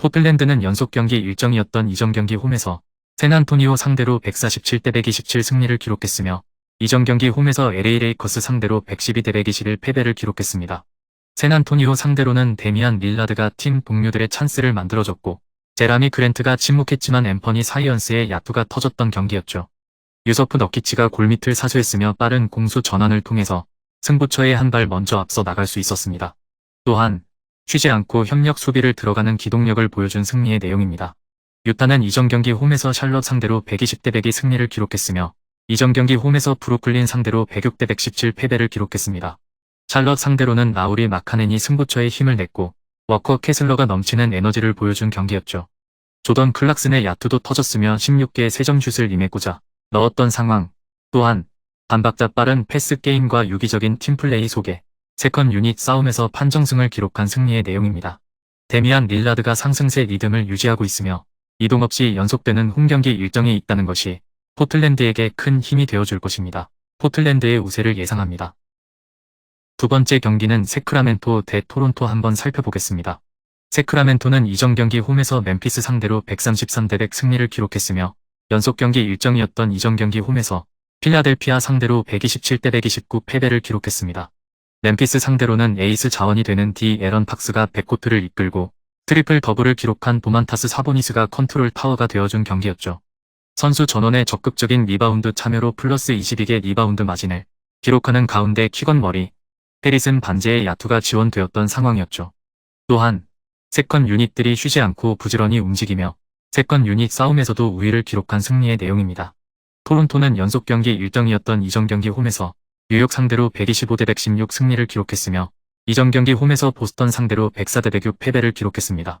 포틀랜드는 연속 경기 일정이었던 이전 경기 홈에서 샌안토니오 상대로 147대 127 승리를 기록했으며 이전 경기 홈에서 LA 레이커스 상대로 112대 121 패배를 기록했습니다. 샌안토니오 상대로는 데미안 릴라드가 팀 동료들의 찬스를 만들어줬고 제라미 그랜트가 침묵했지만 앰퍼니 사이언스의 야투가 터졌던 경기였죠. 유서프 너키치가 골밑을 사수했으며 빠른 공수 전환을 통해서 승부처에 한 발 먼저 앞서 나갈 수 있었습니다. 또한 쉬지 않고 협력 수비를 들어가는 기동력을 보여준 승리의 내용입니다. 유타는 이전 경기 홈에서 샬럿 상대로 120대 100의 승리를 기록했으며 이전 경기 홈에서 브루클린 상대로 106대 117 패배를 기록했습니다. 샬럿 상대로는 라우리 마카넨이 승부처에 힘을 냈고 워커 캐슬러가 넘치는 에너지를 보여준 경기였죠. 조던 클락슨의 야투도 터졌으며 16개의 3점 슛을 임했고자 넣었던 상황. 또한 반박자 빠른 패스 게임과 유기적인 팀플레이 속에 세컨 유닛 싸움에서 판정승을 기록한 승리의 내용입니다. 데미안 릴라드가 상승세 리듬을 유지하고 있으며 이동 없이 연속되는 홈경기 일정이 있다는 것이 포틀랜드에게 큰 힘이 되어줄 것입니다. 포틀랜드의 우세를 예상합니다. 두 번째 경기는 세크라멘토 대 토론토 한번 살펴보겠습니다. 세크라멘토는 이전 경기 홈에서 멤피스 상대로 133대 100 승리를 기록했으며 연속 경기 일정이었던 이전 경기 홈에서 필라델피아 상대로 127대 129 패배를 기록했습니다. 멤피스 상대로는 에이스 자원이 되는 디 에런 팍스가 백코트를 이끌고 트리플 더블을 기록한 도만타스 사보니스가 컨트롤 타워가 되어준 경기였죠. 선수 전원의 적극적인 리바운드 참여로 플러스 22개 리바운드 마진을 기록하는 가운데 킥건 머리, 페리슨 반제의 야투가 지원되었던 상황이었죠. 또한 세컨 유닛들이 쉬지 않고 부지런히 움직이며 세컨 유닛 싸움에서도 우위를 기록한 승리의 내용입니다. 토론토는 연속 경기 일정이었던 이전 경기 홈에서 뉴욕 상대로 125대 116 승리를 기록했으며 이전 경기 홈에서 보스턴 상대로 104대 106 패배를 기록했습니다.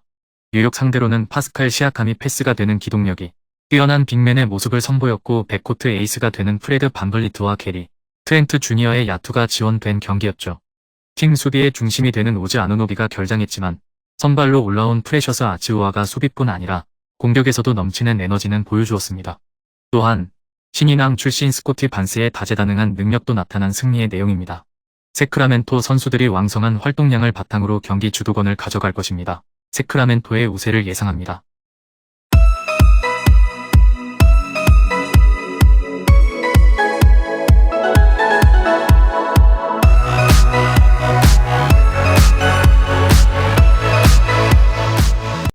뉴욕 상대로는 파스칼 시아캄이 패스가 되는 기동력이 뛰어난 빅맨의 모습을 선보였고 백코트 에이스가 되는 프레드 반벌리트와 게리, 트렌트 주니어의 야투가 지원된 경기였죠. 팀 수비의 중심이 되는 오즈 아누노비가 결장했지만 선발로 올라온 프레셔스 아치우아가 수비뿐 아니라 공격에서도 넘치는 에너지는 보여주었습니다. 또한 신인왕 출신 스코티 반스의 다재다능한 능력도 나타난 승리의 내용입니다. 세크라멘토 선수들이 왕성한 활동량을 바탕으로 경기 주도권을 가져갈 것입니다. 세크라멘토의 우세를 예상합니다.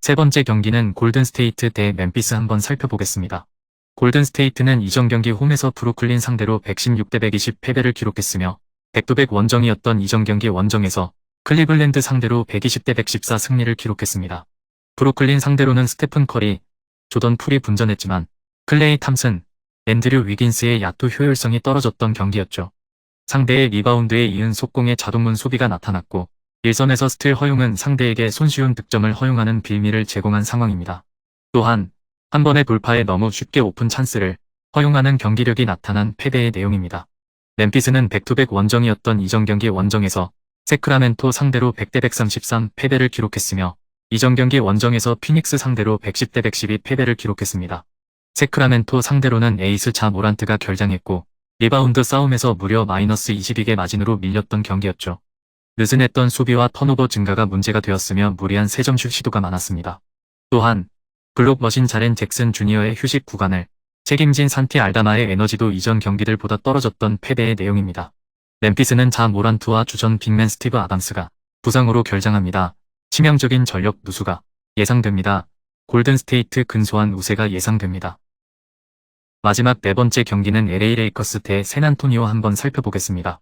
세 번째 경기는 골든스테이트 대 멤피스 한번 살펴보겠습니다. 골든스테이트는 이전 경기 홈에서 브루클린 상대로 116대 120 패배를 기록했으며 백도백 원정이었던 이전 경기 원정에서 클리블랜드 상대로 120대 114 승리를 기록했습니다. 브루클린 상대로는 스테픈 커리, 조던 풀이 분전했지만 클레이 탐슨, 앤드류 위긴스의 야투 효율성이 떨어졌던 경기였죠. 상대의 리바운드에 이은 속공의 자동문 소비가 나타났고 일선에서 스틸 허용은 상대에게 손쉬운 득점을 허용하는 빌미를 제공한 상황입니다. 또한 한 번의 돌파에 너무 쉽게 오픈 찬스를 허용하는 경기력이 나타난 패배의 내용입니다. 멤피스는 백투백 원정이었던 이전 경기 원정에서 세크라멘토 상대로 100대 133 패배를 기록했으며 이전 경기 원정에서 피닉스 상대로 110대 112 패배를 기록했습니다. 세크라멘토 상대로는 에이스 자 모란트가 결장했고 리바운드 싸움에서 무려 마이너스 22개 마진으로 밀렸던 경기였죠. 느슨했던 수비와 턴오버 증가가 문제가 되었으며 무리한 3점슛 시도가 많았습니다. 또한 블록 머신 자렌 잭슨 주니어의 휴식 구간을 책임진 산티 알다마의 에너지도 이전 경기들보다 떨어졌던 패배의 내용입니다. 멤피스는 자 모란투와 주전 빅맨 스티브 아담스가 부상으로 결장합니다. 치명적인 전력 누수가 예상됩니다. 골든스테이트 근소한 우세가 예상됩니다. 마지막 네 번째 경기는 LA 레이커스 대 샌안토니오 한번 살펴보겠습니다.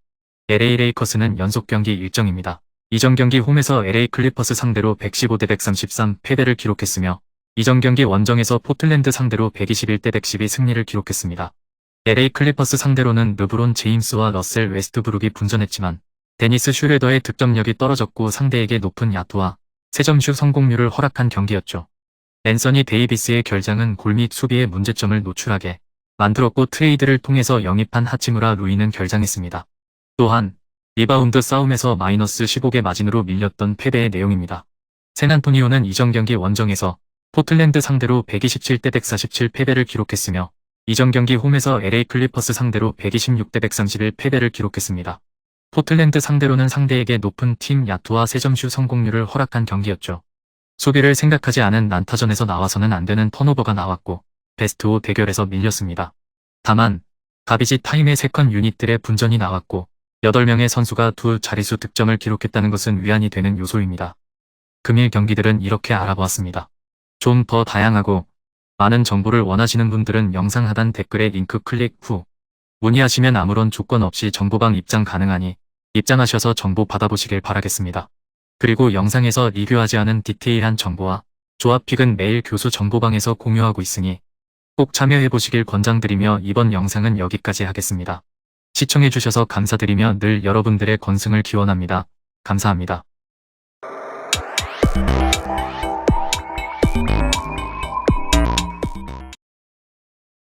LA 레이커스는 연속 경기 일정입니다. 이전 경기 홈에서 LA 클리퍼스 상대로 115대 133 패배를 기록했으며 이전 경기 원정에서 포틀랜드 상대로 121대 112 승리를 기록했습니다. LA 클리퍼스 상대로는 르브론 제임스와 러셀 웨스트브룩이 분전했지만 데니스 슈레더의 득점력이 떨어졌고 상대에게 높은 야투와 세점슛 성공률을 허락한 경기였죠. 앤서니 데이비스의 결장은 골및 수비의 문제점을 노출하게 만들었고 트레이드를 통해서 영입한 하치무라 루이는 결장했습니다. 또한 리바운드 싸움에서 마이너스 15개 마진으로 밀렸던 패배의 내용입니다. 샌안토니오는 이전 경기 원정에서 포틀랜드 상대로 127대 147 패배를 기록했으며 이전 경기 홈에서 LA 클리퍼스 상대로 126대 131 패배를 기록했습니다. 포틀랜드 상대로는 상대에게 높은 팀 야투와 세점슛 성공률을 허락한 경기였죠. 수비를 생각하지 않은 난타전에서 나와서는 안 되는 턴오버가 나왔고 베스트 5 대결에서 밀렸습니다. 다만 가비지 타임의 세컨 유닛들의 분전이 나왔고 8명의 선수가 두 자릿수 득점을 기록했다는 것은 위안이 되는 요소입니다. 금일 경기들은 이렇게 알아보았습니다. 좀 더 다양하고 많은 정보를 원하시는 분들은 영상 하단 댓글에 링크 클릭 후 문의하시면 아무런 조건 없이 정보방 입장 가능하니 입장하셔서 정보 받아보시길 바라겠습니다. 그리고 영상에서 리뷰하지 않은 디테일한 정보와 조합픽은 매일 교수 정보방에서 공유하고 있으니 꼭 참여해보시길 권장드리며 이번 영상은 여기까지 하겠습니다. 시청해주셔서 감사드리며 늘 여러분들의 건승을 기원합니다. 감사합니다.